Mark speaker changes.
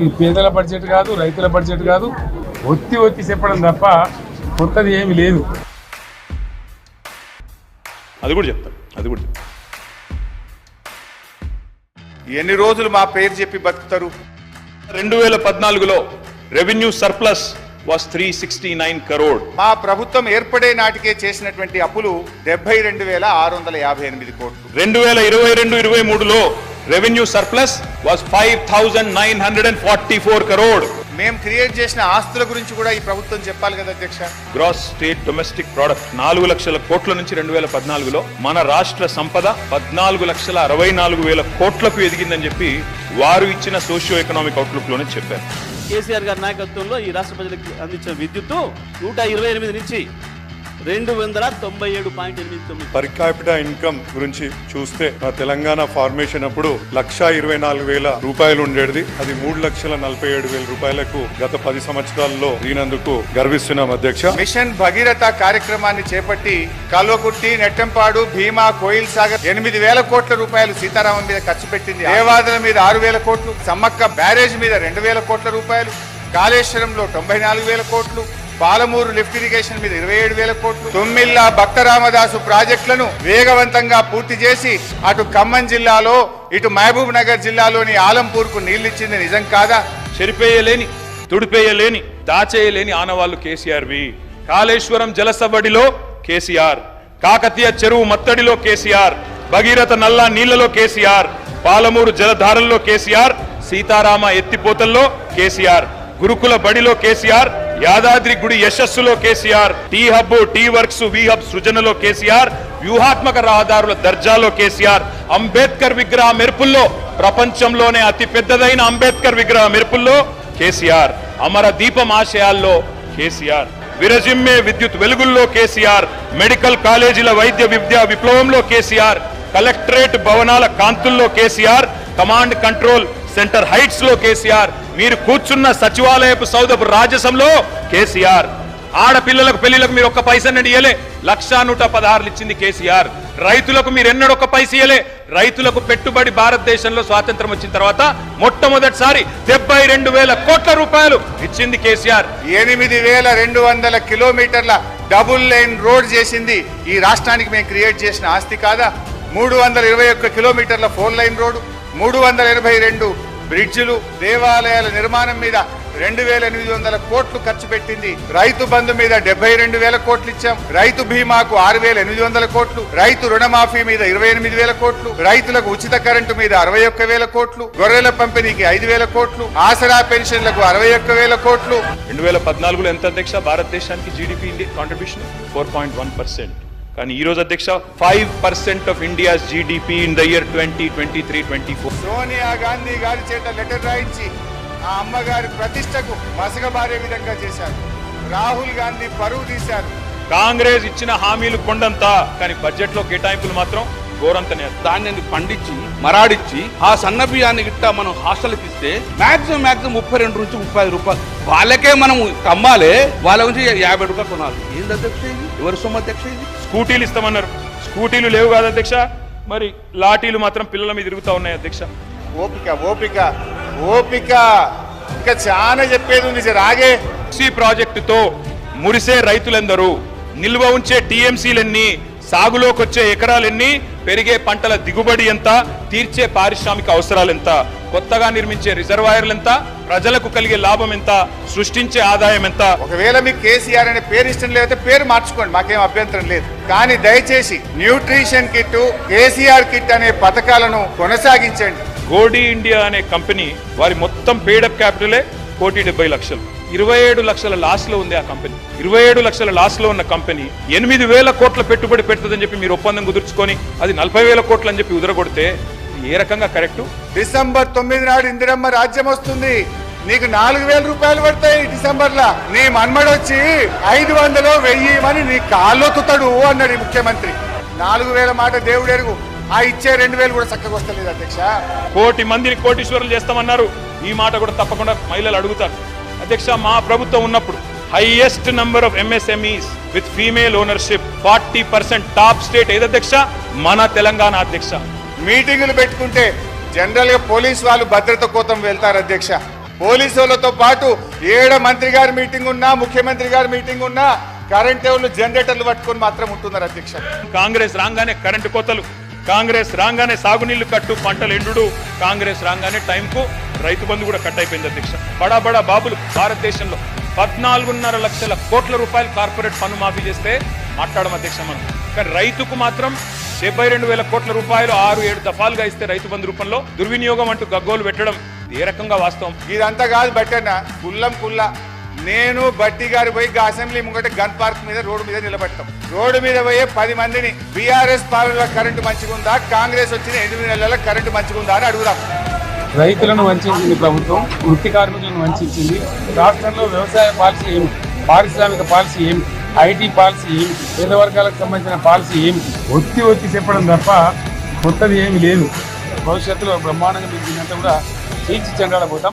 Speaker 1: ఈ పేదల బడ్జెట్ కాదు రైతుల బడ్జెట్ కాదు ఒత్తి ఒత్తి చెప్పడం తప్ప కొత్తది ఏమీ లేదు.
Speaker 2: అది కూడా చెప్తాను అది కూడా చెప్తాను
Speaker 3: ఎన్ని రోజులు మా పేరు చెప్పి బతుకుతారు?
Speaker 2: రెండు వేల పద్నాలుగులో revenue surplus was three sixty nine crore
Speaker 3: మా ప్రభుత్వం ఏర్పడే నాటికే చేసినటువంటి అప్పులు డెబ్బై రెండు వేల ఆరు వందల యాభై ఎనిమిది కోట్లు.
Speaker 2: రెండు వేల ఇరవై రెండు ఇరవై మూడులో revenue surplus was five thousand nine hundred and forty four crore
Speaker 3: మేము క్రియేట్ చేసిన ఆస్తుల గురించి కూడా ఈ ప్రభుత్వం చెప్పాలి కదా అధ్యక్ష.
Speaker 2: గ్రాస్ స్టేట్ డొమెస్టిక్ ప్రోడక్ట్ నాలుగు లక్షల కోట్ల నుంచి రెండు వేల పద్నాలుగులో మన రాష్ట్ర సంపద పద్నాలుగు లక్షల అరవై నాలుగు వేల కోట్లకు ఎదిగిందని చెప్పి వారు ఇచ్చిన సోషియో ఎకనామిక్ అవుట్లుక్లోనే చెప్పారు.
Speaker 4: కేసీఆర్ గారి నాయకత్వంలో ఈ రాష్ట్ర ప్రజలకు అందించిన విద్యుత్తు నూట ఇరవై ఎనిమిది నుంచి రెండు వందల తొంభై ఏడు పాయింట్ ఎనిమిది తొమ్మిది.
Speaker 5: పర్ క్యాపిటల్ ఇన్కమ్ గురించి చూస్తే మన తెలంగాణ ఫార్మేషన్ అప్పుడు లక్ష ఇరవై నాలుగు వేల రూపాయలు ఉండేది. అది మూడు లక్షల నలభై ఏడు వేల రూపాయలకు గత పది సంవత్సరాల్లో దీనందుకు గర్విస్తున్నాం అధ్యక్ష.
Speaker 3: మిషన్ భగీరథ కార్యక్రమాన్ని చేపట్టి కల్వకుర్తి నెట్టంపాడు భీమా కోయిల్ సాగర్ ఎనిమిది వేల కోట్ల రూపాయలు సీతారామన్ మీద ఖర్చు పెట్టింది. దేవాదుల మీద ఆరు వేల కోట్లు సమ్మక్క బ్యారేజ్ మీద రెండు వేల కోట్ల రూపాయలు కాళేశ్వరంలో తొంభై నాలుగు వేల కోట్లు పాలమూరు లిఫ్ట్ ఇరిగేషన్ మీద ఇరవై ఏడు వేల కోట్లు తొమ్మిళ్ళ భక్త రామదాసు ప్రాజెక్టులను వేగవంతంగా పూర్తి చేసి అటు ఖమ్మం జిల్లాలో ఇటు మహబూబ్ నగర్ జిల్లాలోని ఆలంపూర్కు నీళ్ళిచ్చింది నిజం కాదా?
Speaker 2: చెరిపేయలేని తుడిపేయలేని దాచేయలేని ఆనవాళ్ళు కేసీఆర్వి కాళేశ్వరం జలసబడిలో కేసీఆర్ కాకతీయ చెరువు మత్తడిలో కేసీఆర్ భగీరథ నల్లా నీళ్ళలో కేసీఆర్ పాలమూరు జలధారల్లో కేసీఆర్ సీతారామ ఎత్తిపోతల్లో కేసీఆర్ గురుకుల బడిలో కేసీఆర్ యాదాద్రి గుడి యశస్సులో KCR T hub T works we hub సృజనలో KCR వ్యూహాత్మక రహదారుల దర్జాలో కేసీఆర్. అంబేద్కర్ విగ్రహ మెరుపుల్లో ప్రపంచంలోనే అతి పెద్దదైన అంబేద్కర్ విగ్రహ మెరుపుల్లో కేసీఆర్. అమర దీపం ఆశయాల్లో కేసీఆర్. విరజిమ్మే విద్యుత్ వెలుగుల్లో కేసీఆర్. మెడికల్ కాలేజీల వైద్య విద్యా విప్లవంలో కేసీఆర్. కలెక్టరేట్ భవనాల కాంతుల్లో కేసీఆర్. కమాండ్ కంట్రోల్ సెంటర్ హైట్స్లో కేసీఆర్. మీరు కూర్చున్న సచివాలయపు సౌదపు రాజసంలో కేసీఆర్. ఆడపిల్లలకు పెళ్ళిలకు మీరు ఒక్క పైసన్నడి ఇయ్యలే. లక్షా నూట పదహారులు ఇచ్చింది కేసీఆర్. రైతులకు మీరు ఎన్నడొక్క పైస ఇయ్యలే. రైతులకు పెట్టుబడి భారతదేశంలో స్వాతంత్రం వచ్చిన తర్వాత మొట్టమొదటిసారి డెబ్బై రెండు వేల కోట్ల రూపాయలు ఇచ్చింది కేసీఆర్.
Speaker 3: ఎనిమిది వేల రెండు వందల కిలోమీటర్ల డబుల్ లైన్ రోడ్ చేసింది. ఈ రాష్ట్రానికి మేము క్రియేట్ చేసిన ఆస్తి కాదా? మూడు వందల ఇరవై ఒక్క కిలోమీటర్ల ఫోర్ లైన్ రోడ్డు. మూడు వందల ఎనభై రెండు బ్రిడ్జిలు దేవాలయాల నిర్మాణం మీద రెండు వేల ఎనిమిది వందల కోట్లు ఖర్చు పెట్టింది. రైతు బంధు మీద డెబ్బై రెండు వేల కోట్లు ఇచ్చాం. రైతు బీమాకు ఆరు వేల ఎనిమిది వందల కోట్లు. రైతు రుణమాఫీ మీద ఇరవై ఎనిమిది వేల కోట్లు. రైతులకు ఉచిత కరెంటు మీద అరవై ఒక్క వేల కోట్లు. గొర్రెల పంపిణీకి ఐదు వేల కోట్లు. ఆసరా పెన్షన్లకు అరవై ఒక్క వేల కోట్లు.
Speaker 2: రెండు వేల పద్నాలుగులో ఎంత అధ్యక్ష? భారతదేశానికి GDP contribution four point one percent కానీ ఈ రోజు అధ్యక్ష five percent of India's GDP in the year twenty twenty three twenty four
Speaker 3: Sonia Gandhi గారి చేత లెటర్ రాయించి ఆ అమ్మగారి ప్రతిష్టకు మసగబారే విధంగా చేశారు. రాహుల్ గాంధీ పరువు తీశారు.
Speaker 2: కాంగ్రెస్ ఇచ్చిన హామీలు కొండంతా కానీ బడ్జెట్లో కేటాయింపులు మాత్రం ఘోరంతనే.
Speaker 6: ధాన్యాన్ని పండించి మరాడిచ్చి ఆ సన్న బియ్యాన్ని గిట్ట మనం హాస్టల్కి ఇస్తే మాక్సిమం మాక్సిమం ముప్పై రెండు నుంచి ముప్పై ఐదు రూపాయలు. వాళ్ళకే మనం అమ్మాలి వాళ్ళ నుంచి యాభై రూపాయలు కొనాలి. ఏంది అధ్యక్ష ఇది? ఎవరి సొమ్ము అధ్యక్ష ఇది?
Speaker 2: స్కూటీలు ఇస్తామన్నారు. స్కూటీలు లేవు కాదు అధ్యక్ష. మరి లాఠీలు మాత్రం పిల్లల మీద తిరుగుతా ఉన్నాయి అధ్యక్ష.
Speaker 3: ఓపిక ఓపిక ఓపిక. ఇంకా చాలా చెప్పేది ఉంది జర ఆగే.
Speaker 2: సి ప్రాజెక్టుతో మురిసే రైతులెందరూ నిల్వ ఉంచే టీఎంసీలెన్ని సాగులోకొచ్చే ఎకరాలెన్ని పెరిగే పంటల దిగుబడి ఎంత తీర్చే పారిశ్రామిక అవసరాలు ఎంత కొత్తగా నిర్మించే రిజర్వాయర్లు ఎంత ప్రజలకు కలిగే లాభం ఎంత సృష్టించే ఆదాయం ఎంత?
Speaker 3: ఒకవేళ మీకు కేసీఆర్ అనే పేరు ఇష్టం లేకపోతే పేరు మార్చుకోండి మాకేం అభ్యంతరం లేదు. కానీ దయచేసి న్యూట్రిషన్ కిట్ కేసీఆర్ కిట్ అనే పథకాలను కొనసాగించండి.
Speaker 2: గోడి ఇండియా అనే కంపెనీ వారి మొత్తం పేడప్ క్యాపిటలే కోటి డెబ్బై లక్షలు. ఇరవై ఏడు లక్షల లాస్లో ఉంది ఆ కంపెనీ. ఇరవై ఏడు లక్షల లాస్లో ఉన్న కంపెనీ ఎనిమిది వేల కోట్ల పెట్టుబడి పెడుతుందని చెప్పి మీరు ఒప్పందం కుదుర్చుకొని అది నలభై వేల కోట్లు అని చెప్పి ఉదరగొడితే ఏ రకంగా కరెక్ట్?
Speaker 3: డిసెంబర్ తొమ్మిది నాడు ఇందిరమ్మ రాజ్యం వస్తుంది. నీకు నాలుగు వేల రూపాయలు పడతాయి డిసెంబర్ లా నీ మన్మడొచ్చి ఐదు వందలు వెయ్యి అని నీ కాళ్ళొత్తుతాడు అన్నాడు ఈ ముఖ్యమంత్రి. నాలుగు వేల మాట దేవుడు ఎరుగు. ఆ ఇచ్చే రెండు వేలు కూడా చక్కగా వస్తలేదు అధ్యక్ష.
Speaker 2: కోటి మందిని కోటీశ్వరులు చేస్తామన్నారు. ఈ మాట కూడా తప్పకుండా మహిళలు అడుగుతారు. అధ్యక్ష మా ప్రభుత్వం ఉన్నప్పుడు highest number of MSMEs with female ownership forty percent top state ఏది అధ్యక్ష? మన తెలంగాణ అధ్యక్ష.
Speaker 3: మీటింగులు పెట్టుకుంటే జనరల్గా పోలీస్ వాళ్ళు భద్రత కోసం వెళ్తారు అధ్యక్ష. పోలీసు వాళ్ళతో పాటు ఏడ మంత్రి గారి మీటింగ్ ఉన్నా ముఖ్యమంత్రి గారి మీటింగ్ ఉన్నా కరెంట్ జనరేటర్లు పట్టుకొని మాత్రం ఉంటున్నారు అధ్యక్ష.
Speaker 2: కాంగ్రెస్ రాగానే కరెంటు కోతలు. కాంగ్రెస్ రాగానే సాగునీళ్ళు కట్టు పంటలు ఎండుడు. కాంగ్రెస్ రాగానే టైంకు రైతు బంధు కూడా కట్ అయిపోయింది అధ్యక్ష. బడా బడా బాబులు భారతదేశంలో పద్నాలుగున్నర లక్షల కోట్ల రూపాయలు కార్పొరేట్ పన్ను మాఫీ చేస్తే మాట్లాడడం అధ్యక్ష మనం. కానీ రైతుకు మాత్రం డెబ్బై రెండు వేల కోట్ల రూపాయలు ఆరు ఏడు దఫాలుగా ఇస్తే రైతు బంధు రూపంలో దుర్వినియోగం అంటూ గగ్గోలు పెట్టడం ఏ రకంగా వాస్తవం?
Speaker 3: ఇదంతా కాదు బట్టేనా కుల్లం కుల్ల. నేను బట్టి గారు పోయి గా అసెంబ్లీ ముంగట గన్ పార్క్ మీద రోడ్డు మీద నిలబెట్టాం రోడ్డు మీద పోయే పది మందిని బీఆర్ఎస్ పాలనలో కరెంటు మంచిగా ఉందా కాంగ్రెస్ వచ్చిన ఎనిమిది నెలల కరెంటు మంచిగా ఉందా అని అడుగుదాం.
Speaker 1: రైతులను వంచింది ప్రభుత్వం వృత్తి కార్మికులను వంచింది. రాష్ట్రంలో వ్యవసాయ పాలసీ ఏమి? పారిశ్రామిక పాలసీ ఏమి? ఐటీ పాలసీ ఏమి? పేద వర్గాలకు సంబంధించిన పాలసీ ఏమి? ఒత్తి ఒత్తి చెప్పడం తప్ప కొత్తది ఏమి లేదు. భవిష్యత్తులో బ్రహ్మాండంగా దీనంతా కూడా చీల్చి చెండాడబోతాం.